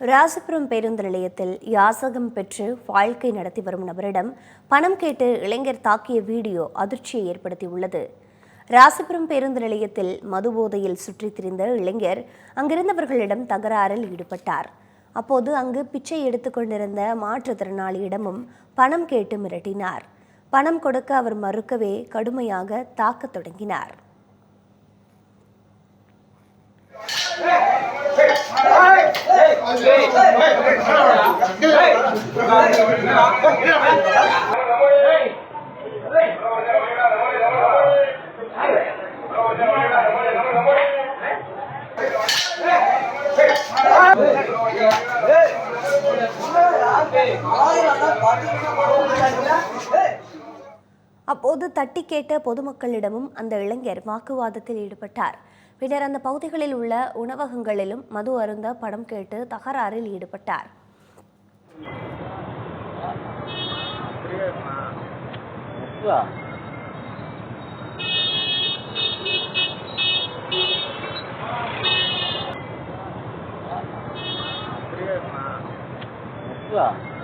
ராசிபுரம் பேருந்து நிலையத்தில் யாசகம் பெற்று வாழ்க்கை நடத்தி வரும் நபரிடம் பணம் கேட்டு இளைஞர் தாக்கிய வீடியோ அதிர்ச்சியை ஏற்படுத்தியுள்ளது. ராசிபுரம் பேருந்து நிலையத்தில் மது போதையில் சுற்றித் திரிந்த இளைஞர் அங்கிருந்தவர்களிடம் தகராறில் ஈடுபட்டார். அப்போது அங்கு பிச்சை எடுத்துக்கொண்டிருந்த மாற்றுத்திறனாளியிடமும் பணம் கேட்டு மிரட்டினார். பணம் கொடுக்க அவர் மறுக்கவே கடுமையாக தாக்கத் தொடங்கினார். அப்போது தட்டி கேட்ட பொதுமக்களிடமும் அந்த இளைஞர் வாக்குவாதத்தில் ஈடுபட்டார். பின்னர் அந்த பகுதிகளில் உள்ள உணவகங்களிலும் மது அருந்த படம் கேட்டு தகராறில் ஈடுபட்டார் Yeah.